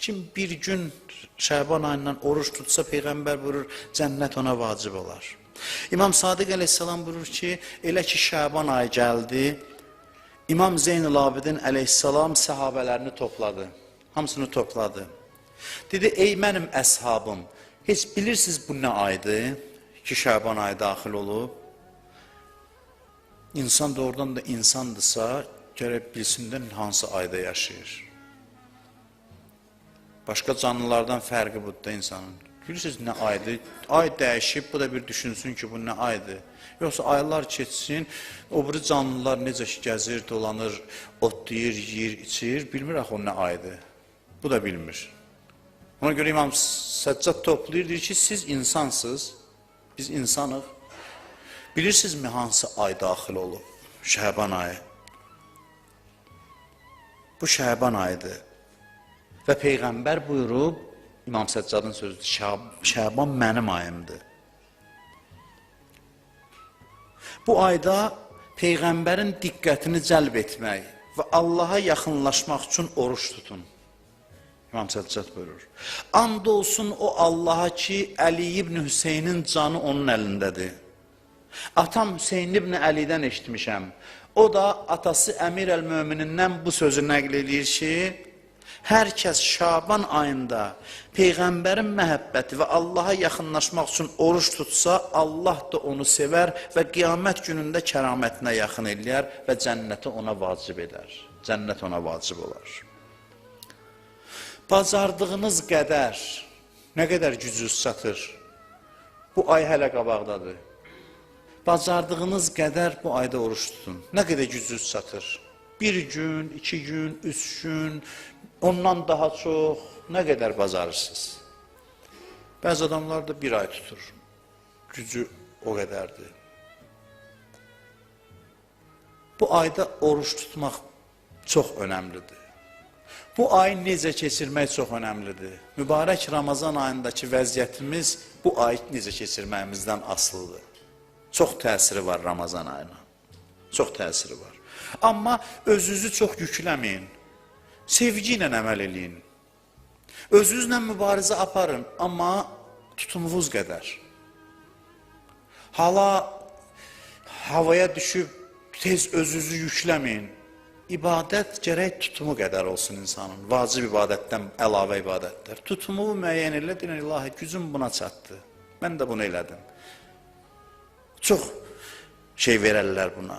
Kim bir gün Şaban ayından oruç tutsa Peyğəmbər buyurur, cənnət ona vacib olar. İmam Sadiq əleyhissalam buyurur ki, elə ki Şaban ayı gəldi, İmam Zeynul Abidin əleyhissalam səhabələrini topladı. Hamısını topladı. Dedi, ey mənim əshabım, heç bilirsiniz bu nə aydır ki, Şaban ayı daxil olub? İnsan doğrudan da insandırsa, gərək bilsin də hansı ayda yaşayır. Başqa canlılardan fərqi budur da insanın. Bilirsiniz nə aydır? Ay dəyişib, bu da bir düşünsün ki, bu nə aydır? Yoxsa aylar keçsin, o biri canlılar necə ki, gəzir, dolanır, otlayır, yeyir, içir, bilmir axı o nə aydır. Bu da bilmir. Ona görə İmam Səccad toplayır, deyir ki, siz insansınız, biz insanıq. Bilirsinizmi hansı ay daxil olub? Şəban ayı. Bu Şəban ayıdır. Və Peyğəmbər buyurub, İmam Səccadın sözüdür, Şab Şəban mənim ayımdır. Bu ayda Peyğəmbərin diqqətini cəlb etmək və Allaha yaxınlaşmaq üçün oruç tutun. İmam Səccad buyurur. And olsun o Allaha ki, Əli ibn Hüseynin canı onun əlindədir. Atam Hüseyin ibn Əlidən eşitmişəm. O da atası Əmir əl-Möminindən bu sözü nəql edir ki, hər kəs Şaban ayında Peyğəmbərin məhəbbəti və Allaha yaxınlaşmaq üçün oruç tutsa, Allah da onu sevər və qiyamət günündə kəramətinə yaxın eləyər və cənnəti ona vacib edər. Cənnət ona vacib olar. Bacardığınız qədər, nə qədər gücünüz çatır, bu ay hələ qabaqdadır. Bacardığınız qədər bu ayda oruç tutun. Nə qədər gücünüz çatır? Bir gün, iki gün, üç gün, ondan daha çox, nə qədər bacarırsınız? Bəzi adamlar da bir ay tutur. Gücü o qədərdir. Bu ayda oruç tutmaq çox önəmlidir. Bu ayı necə keçirmək çox önəmlidir. Mübarək Ramazan ayındakı vəziyyətimiz bu ayı necə keçirməyimizdən asılıdır. Çox təsiri var Ramazan ayına. Çox təsiri var. Amma özünüzü çox yükləməyin. Sevgi ilə əməl eləyin. Özünüzlə mübarizə aparın, amma tutumunuz qədər. Hala havaya düşüb tez özünüzü yükləməyin. İbadət gərək tutumu qədər olsun insanın. Vacib ibadətdən əlavə ibadətlər. Tutumu müəyyən elə, deyən ilahi gücüm buna çatdı. Mən də bunu elədim. Çox şey verərlər buna.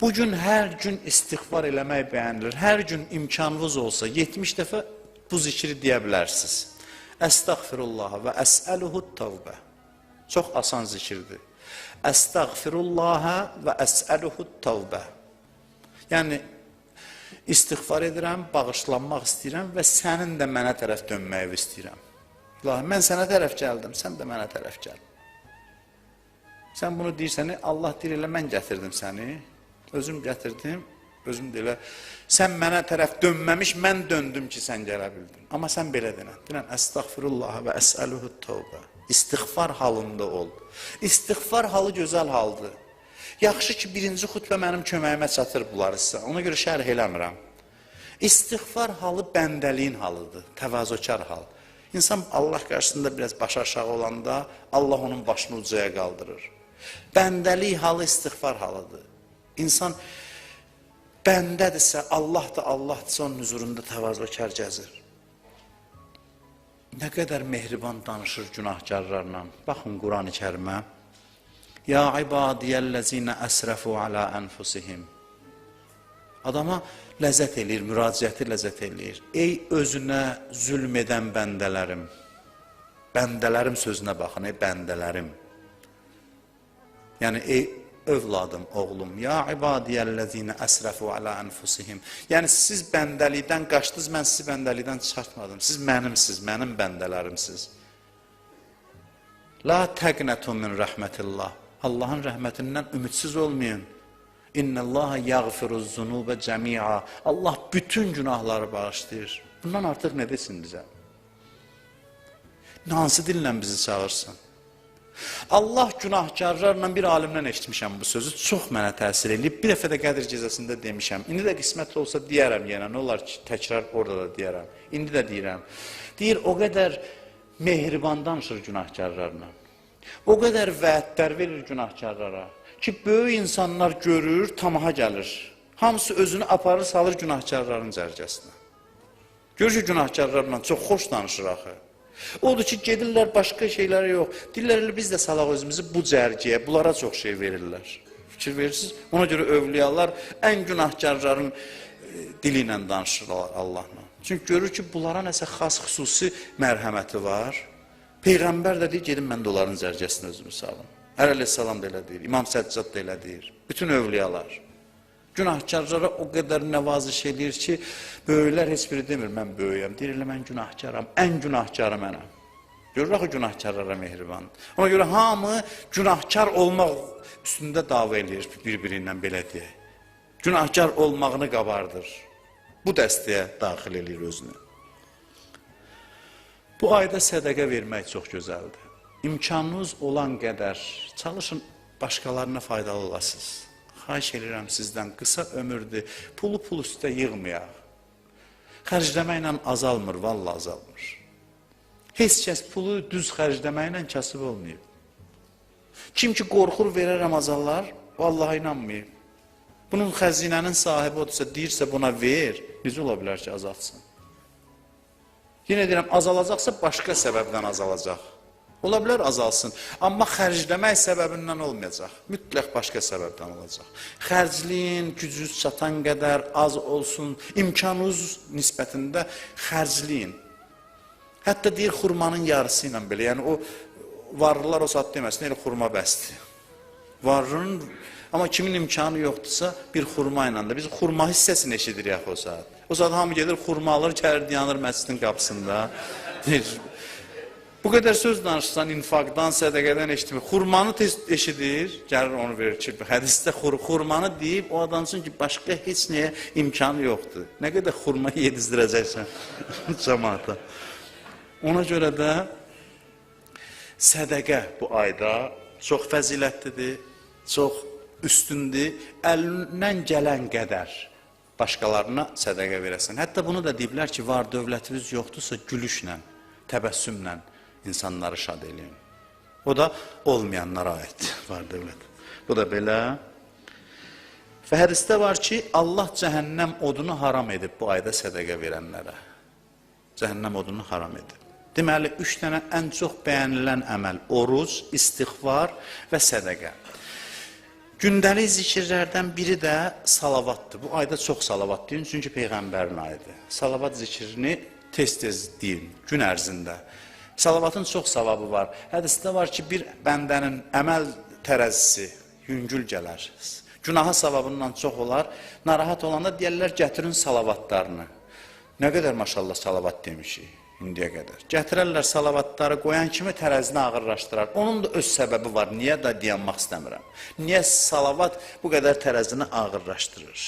Bugün hər gün istighfar eləmək bəyənilir. Hər gün imkanınız olsa 70 dəfə bu zikri deyə bilərsiniz. Əstəğfirullah və əsəluhu tavbə. Çox asan zikirdir. Əstəğfirullah və əsəluhu tavbə. Yəni istighfar edirəm, bağışlanmaq istəyirəm və sənin də mənə tərəf dönməyi istəyirəm. İlahi, mən sənə tərəf gəldim, sən də mənə tərəf gəl. Sən bunu deyirsən, Allah deyir elə mən gətirdim səni. Özüm gətirdim, özüm də elə sən mənə tərəf dönməmiş mən döndüm ki, sən gələ bildin. Amma sən belə denən. Denən əstəğfirullah və əsəluhu tövbə. İstighfar halında ol. İstighfar halı gözəl haldır. Yaxşı ki, birinci xütbə mənim köməyimə çatır bunları sizə. Ona görə şərh eləmirəm. İstighfar halı bəndəliyin halıdır, təvazökar hal. İnsan Allah qarşısında biraz baş aşağı olanda Allah onun başını ucaya qaldırır. Bəndəlik halı istighfar halıdır. İnsan bəndədirsə, Allah da Allahdırsa onun huzurunda təvazökar gəzir. Nə qədər mehriban danışır günahkarlarla. Baxın Quran-ı Kərimə. Ya ibadiyəllezine əsrəfu alə ənfusihim. Adama ləzzət eləyir, müraciəti ləzzət eləyir. Ey özünə zülm edən bəndələrim. Bəndələrim sözünə baxın, ey bəndələrim. Yəni, ey övladım, oğlum, ya ibadiyəllezine əsrəfu alə ənfusihim. Yəni, siz bəndəlikdən qaçdınız, mən sizi bəndəlikdən çıxartmadım. Siz mənimsiz, mənim bəndələrimsiz. La təqnətu min rəhmətillah. Allahın rəhmətindən ümidsiz olmayın. İnnallaha yaghfiruz zunubə cəmi'a. Allah bütün günahları bağışlayır. Bundan artıq nə desin bizə? Hansı dillə bizi çağırsın? Allah günahkarlarla bir alimdən eşitmişəm bu sözü. Çox mənə təsir eləyib. Bir dəfə də Qədir gecəsində demişəm. İndi də qismətli olsa deyərəm yenə. Nə olar ki, təkrar orada da deyərəm. İndi də deyirəm. Deyir, o qədər mehriban danışır günahkarlarla. O qədər vədlər verir günahkarlara ki, böyük insanlar görür, tamaha gəlir. Hamısı özünü aparır, salır günahkarların cərgəsinə. Görür ki, günahkarlarla çox xoş danışır axı. Odur ki, gedirlər başqa şeylərə yox. Deyirlər, elə biz də salaq özümüzü bu cərgiyə, bunlara çox şey verirlər. Fikir verirsiniz? Ona görə övliyalar ən günahkarların e, dili ilə danışırlar Allahla. Çünki görür ki, bunlara nəsə xas xüsusi mərhəməti var. Peyğəmbər də deyir, gedin mən də onların cərgəsinə özümü salım. Ər əleyhissalam da elə deyir, İmam Səccad da elə deyir. Bütün övliyalar. Günahkarlara o qədər nəvaziş eləyir ki, böyüklər heç biri demir, mən böyüyəm. Deyir, elə mən günahkaram, ən günahkarı mənəm. Görür axı günahkarlara mehriban. Ona görə hamı günahkar olmaq üstündə dava eləyir bir-birindən belə deyək. Günahkar olmağını qabardır. Bu dəstəyə daxil eləyir özünü. Bu ayda sədəqə vermək çox gözəldir. İmkanınız olan qədər çalışın başqalarına faydalı olasınız. Xahiş edirəm sizdən qısa ömürdür, pulu pul üstə yığmayaq. Xərcləməklə azalmır, valla azalmır. Heç kəs pulu düz xərcləməklə kasıb olmayıb. Kim ki qorxur verərəm azallar, vallahi inanmayıb. Bunun xəzinənin sahibi odursa, deyirsə buna ver, necə ola bilər ki, azaltsın? Yenə deyirəm, azalacaqsa başqa səbəbdən azalacaq. Ola bilər azalsın, amma xərcləmək səbəbindən olmayacaq. Mütləq başqa səbəbdən olacaq. Xərcləyin, gücünüz çatan qədər az olsun, imkanınız nisbətində xərcləyin. Hətta deyir xurmanın yarısı ilə belə, yəni o varlılar o saat deməsin, elə xurma bəsdir. Varlının Amma kimin imkanı yoxdursa bir xurma ilə biz xurma hissəsini eşidirik axı o saat. O saat hamı gedir xurma alır, gəlir dayanır məscidin qapısında. Deyir, Bu qədər söz danışsan infaqdan, sədəqədən eşitmir. Xurmanı tez eşidir, gəlir onu verir ki, hədisdə xur, xurmanı deyib o adam üçün ki, başqa heç nəyə imkanı yoxdur. Nə qədər xurma yedizdirəcəksən cəmaata. Ona görə də sədəqə bu ayda çox fəzilətlidir, çox üstündür. Əlindən gələn qədər başqalarına sədəqə verəsən. Hətta bunu da deyiblər ki, var dövlətiniz yoxdursa gülüşlə, təbəssümlə insanları şad eləyin. O da olmayanlara aid var dövlət. Bu da belə. Və hədisdə var ki, Allah cəhənnəm odunu haram edib bu ayda sədəqə verənlərə. Cəhənnəm odunu haram edib. Deməli, üç dənə ən çox bəyənilən əməl, oruc, istighfar və sədəqə. Gündəlik zikirlərdən biri də salavatdır. Bu ayda çox salavat deyin, çünki Peyğəmbərin ayıdır. Salavat zikrini tez-tez deyin, gün ərzində. Salavatın çox savabı var. Hədisdə var ki, bir bəndənin əməl tərəzisi yüngül gələr. Günaha savabından çox olar. Narahat olanda deyərlər, gətirin salavatlarını. Nə qədər maşallah salavat demişik indiyə qədər. Gətirərlər salavatları qoyan kimi tərəzini ağırlaşdırar. Onun da öz səbəbi var. Niyə də dayanmaq istəmirəm. Niyə salavat bu qədər tərəzini ağırlaşdırır?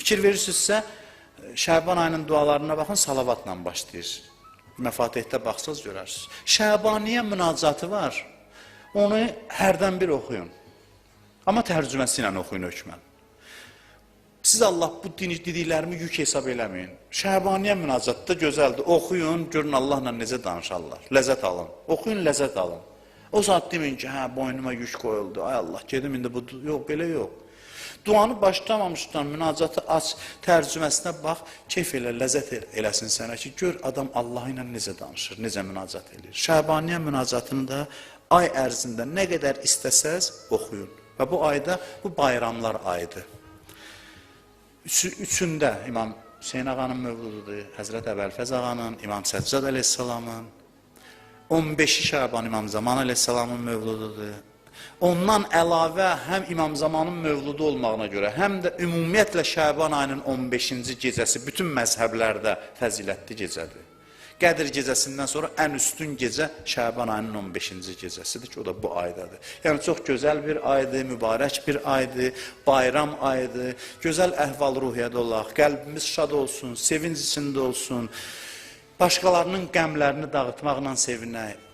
Fikir verirsinizsə, Şəban ayının dualarına baxın, salavatla başlayır. Məfatihdə baxsaz görərsiniz. Şəbaniyə münacatı var. Onu hərdən bir oxuyun. Amma tərcüməsi ilə oxuyun hökmən. Siz Allah bu dediklərimi yük hesab eləməyin. Şəhbaniyə münacatda gözəldir. Oxuyun, görün Allahla necə danışarlar. Ləzzət alın. Oxuyun, ləzzət alın. O saat deməyin ki, hə, boynuma yük qoyuldu. Ay Allah, gedim indi bu yox, belə yox. Duanı başlamamışdan münacatı aç, tərcüməsinə bax, keyf elə, ləzzət elə, eləsin sənə ki, gör adam Allah ilə necə danışır, necə münacat eləyir. Şəhbaniyə münacatını da ay ərzində nə qədər istəsəz oxuyun. Və bu ayda bu bayramlar ayıdır. Üçü, üçündə İmam Hüseyin ağanın mövlududur, Həzrət Əbəlfəz ağanın, İmam Səccad əleyhissalamın, 15-i Şaban İmam Zaman əleyhissalamın mövlududur. Ondan əlavə həm İmam Zamanın mövludu olmağına görə, həm də ümumiyyətlə Şaban ayının 15-ci gecəsi bütün məzhəblərdə fəzilətli gecədir. Qədir gecəsindən sonra ən üstün gecə Şəban ayının 15-ci gecəsidir ki, o da bu aydadır. Yəni çox gözəl bir aydır, mübarək bir aydır, bayram ayıdır. Gözəl əhval-ruhiyyədə olaq, qəlbimiz şad olsun, sevinc içində olsun. Başqalarının qəmlərini dağıtmaqla sevinək.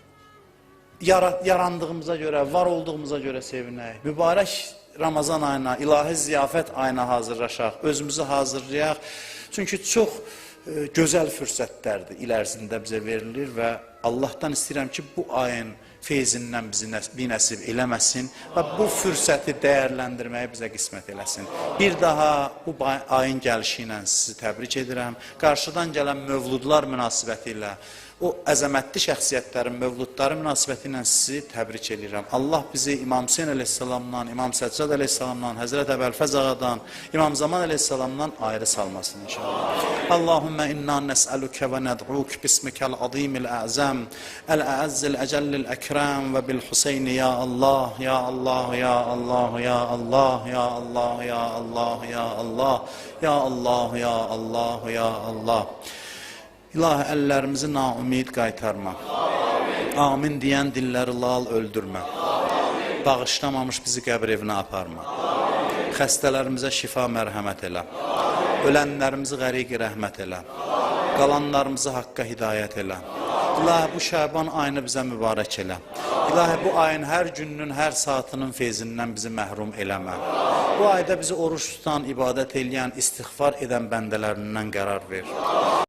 Yara- yarandığımıza görə, var olduğumuza görə sevinək. Mübarək Ramazan ayına, ilahi ziyafət ayına hazırlaşaq, özümüzü hazırlayaq. Çünki çox e, gözəl fürsətlərdir il ərzində bizə verilir və Allahdan istəyirəm ki, bu ayın feyzindən bizi nəs- binəsib eləməsin və bu fürsəti dəyərləndirməyi bizə qismət eləsin. Bir daha bu ayın gəlişi ilə sizi təbrik edirəm. Qarşıdan gələn mövludlar münasibəti ilə o əzəmətli şəxsiyyətlərin mövludları münasibəti ilə sizi təbrik edirəm. Allah bizi İmam Hüseyn əleyhissalamdan, İmam Səccad əleyhissalamdan, Həzrət Əbəlfəz ağadan, İmam Zaman əleyhissalamdan ayrı salmasın inşallah. Allahümmə inna nəsəlükə və nəd'uk bismikəl azimil əzəm, əl-əəzzil əcəllil əkrəm və bil Hüseyn ya Allah, ya Allah, ya Allah, ya Allah, ya Allah, ya Allah, ya Allah, ya Allah, ya Allah, ya Allah. İlahi əllərimizi naumid qaytarma. Amin deyən dilləri lal öldürmə. Bağışlamamış bizi qəbir evinə aparma. Xəstələrimizə şifa mərhəmət elə. Ölənlərimizi qəriqi rəhmət elə. Qalanlarımızı haqqa hidayət elə. İlahi bu Şaban ayını bizə mübarək elə. İlahi bu ayın hər gününün, hər saatının feyzindən bizi məhrum eləmə. Bu ayda bizi oruç tutan, ibadət eləyən, istighfar edən bəndələrindən qərar ver.